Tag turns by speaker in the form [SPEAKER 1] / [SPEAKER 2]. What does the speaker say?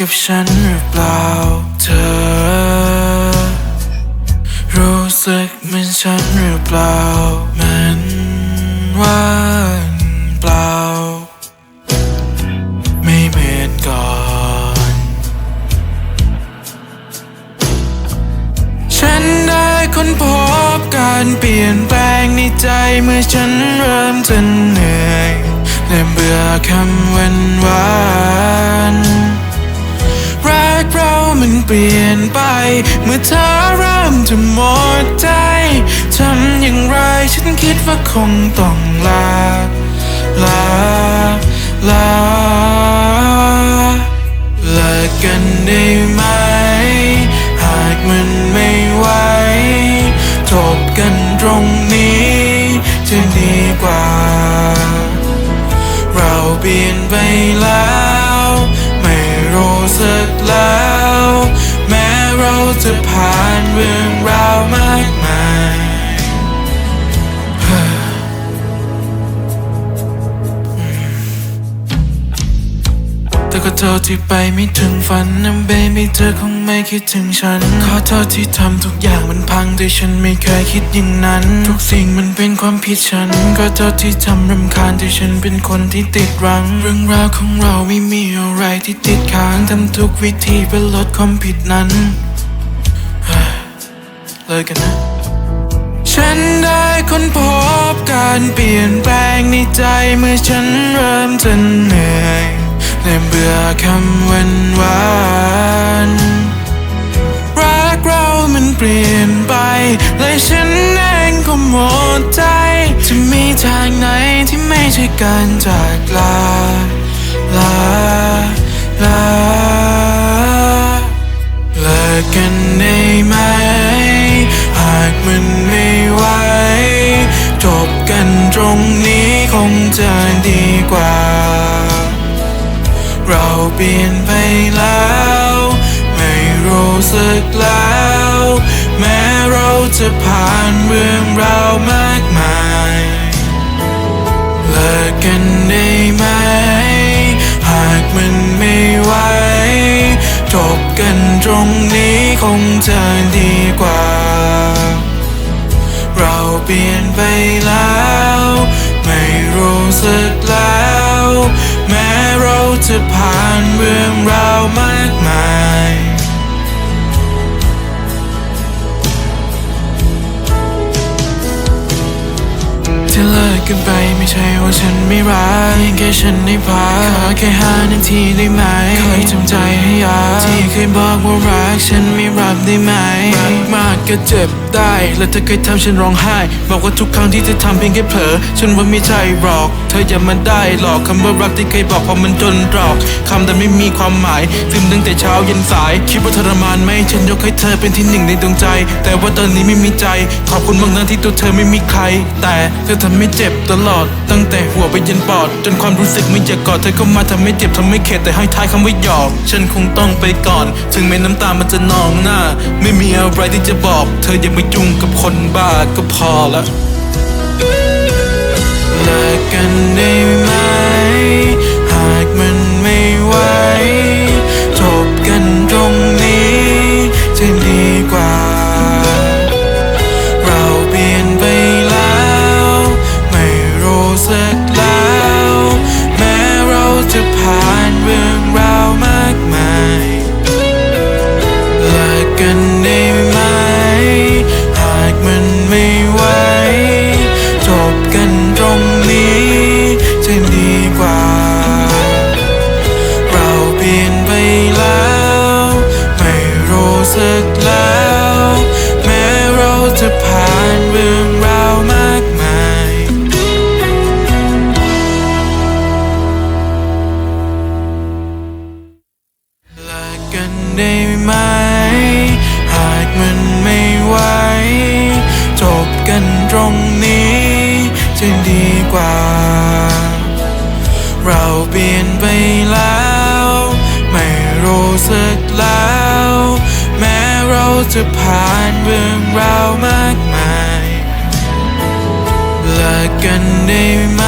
[SPEAKER 1] กับฉันหรือเปล่าเธอ รู้สึกเหมือนฉันหรือเปล่ามันว่างเปล่า ไม่เหมือนก่อน ฉันได้ค้นพบการเปลี่ยนแปลงในใจเมื่อฉันเริ่มจะเหนื่อยและเบื่อคำวันวา ลี่ยนไป เมื่อเธอเริ่มจะหมดใจทำอย่างไรฉันคิดว่าคงต้องลา ลา ลาเลิกกันได้ไหม หากมันไม่ไหวจบกันตรงนี้จะดีกว่า เราเปลี่ยนไปแล้ว จะผ่านเรื่องราวมากมายแต่ก็เธอที่ไปไม่ถึงฝันนะเบบี้เธอคงไม่คิดถึงฉัน ขอโทษที่ทำทุกอย่างมันพังแต่ฉันไม่เคยคิดอย่างนั้น ทุกสิ่งมันเป็นความผิดฉัน ก็โทษที่ทำรำคาญแต่ฉันเป็นคนที่ติดรัง เรื่องราวของเราไม่มีอะไรที่ติดค้างทำทุกวิธีเพื่อลดความผิดนั้น เลิกกันนะ ฉันได้ค้นพบการเปลี่ยนแปลงในใจเมื่อฉันเริ่มจะเหนื่อยและเบื่อคำวันวานรักเรามันเปลี่ยนไป และฉันเองก็หมดใจ จะมีทางไหนที่ไม่ใช่การจากลา ลา ลา เลิกกัน เปลี่ยนไปแล้ว ไม่รู้สึกแล้ว แม้เราจะผ่านเรื่องราวมากมาย เลิกกันได้ไหม หากมันไม่ไหวจบกันตรงนี้คงจะดีกว่า เราเปลี่ยนไปแล้ว ที่เลิกกันไปไม่ใช่ว่าฉันไม่รักเพียงแค่ฉันได้พักขอแค่ห้านาทีได้ไหมเคยทำใจให้ยากที่เคยบอกว่ารักฉันไม่ รับได้ไหมรักมากก็เจ็บได้ และเธอเคยทำฉันร้องไห้ บอกว่าทุกครั้งที่เธอทำเพียงแค่เผลอ ฉันว่าไม่ใช่หรอก เธออย่ามาได้หลอกคำว่ารักที่เคยบอกพอมันจนตรอกคำแต่ไม่มีความหมายซึมตั้งแต่เช้ายันสาย คิดว่าทรมานไหมฉันยกให้เธอเป็นที่หนึ่งในดวงใจ แต่ว่าตอนนี้ไม่มีใจ ขอบคุณมากนะที่ตัวเธอไม่มีใคร แต่เธอทำให้เจ็บตลอด ตั้งแต่หัวไปยันปอด จนความรู้สึกไม่อยากกอดเธอเข้ามาทำให้เจ็บทำให้เข็ดแต่ให้ท้ายคำว่าหยอก ฉันคงต้องไปก่อน ถึงแม้น้ำตามันจะนองหน้าไม่มีอะไรที่จะบอก เธออย่ามายุ่งกับคนบ้าก็พอละเลิกกันได้ไหม จะดีกว่า เราเปลี่ยนไปแล้ว ไม่รู้สึกแล้ว แม้เราจะผ่านเรื่องราวมากมายเลิกกันได้ไหม